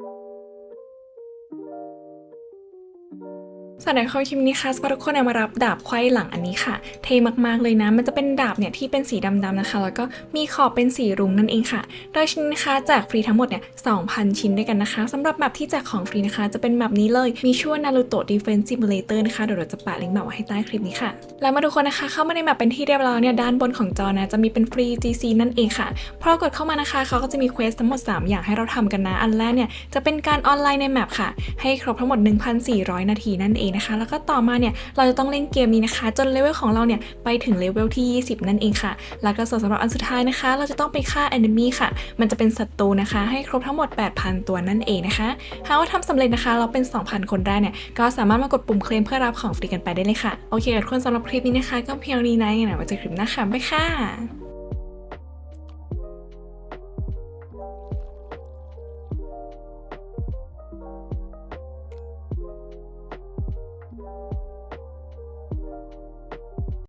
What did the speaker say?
thank you สวัสดีค่ะคลิปนี้ค่ะสปาทุกคนเอามารับดาบไขว้หลังอันนี้ค่ะ เทมากๆเลยนะ มันจะเป็นดาบเนี่ยที่เป็นสีดำๆนะคะ แล้วก็มีขอบเป็นสีรุ้งนั่นเองค่ะ โดยชิ้นนะคะแจกฟรีทั้งหมดเนี่ย2,000 ชิ้นด้วยกันนะคะ สำหรับแมปที่แจกของฟรีนะคะ จะเป็นแมปนี้เลย มีชื่อว่า Naruto Defense Simulator นะคะ เดี๋ยวเราจะแปะลิงก์แบบไว้ให้ใต้คลิปนี้ค่ะ แล้วมาทุกคนนะคะ เข้ามาในแมปเป็นที่เรียบร้อยเนี่ย ด้านบนของจอนะ จะมีเป็นฟรี GC นั่นเองค่ะ พอกดเข้ามานะคะ เขาก็จะมีเควสทั้งหมด 3 อย่างให้เราทำกันนะ อันแรกเนี่ย จะเป็นการออนไลน์ในแมปค่ะ ให้ครบทั้งหมด 1,400 นาทีนั่นเองนะคะ แล้วก็ต่อมาเนี่ยเราจะต้องเล่นเกมนี้นะคะ จนเลเวลของเราเนี่ยไปถึงเลเวลที่ 20 นั่นเองค่ะ แล้วก็ส่วนสำหรับอันสุดท้ายนะคะ เราจะต้องไปฆ่า enemy ค่ะ มันจะเป็นศัตรูนะคะ ให้ครบทั้งหมด 8,000 ตัวนั่นเองนะคะหากว่าทำสำเร็จนะคะ เราเป็น 2,000 คนได้เนี่ยก็สามารถมากดปุ่มเคลมเพื่อรับของฟรีกันไปได้เลยค่ะโอเคทุกคนสำหรับคลิปนี้นะคะ ก็เพียงนี้นะงั้นไว้เจอคลิปหน้าค่ะบ๊ายค่ะ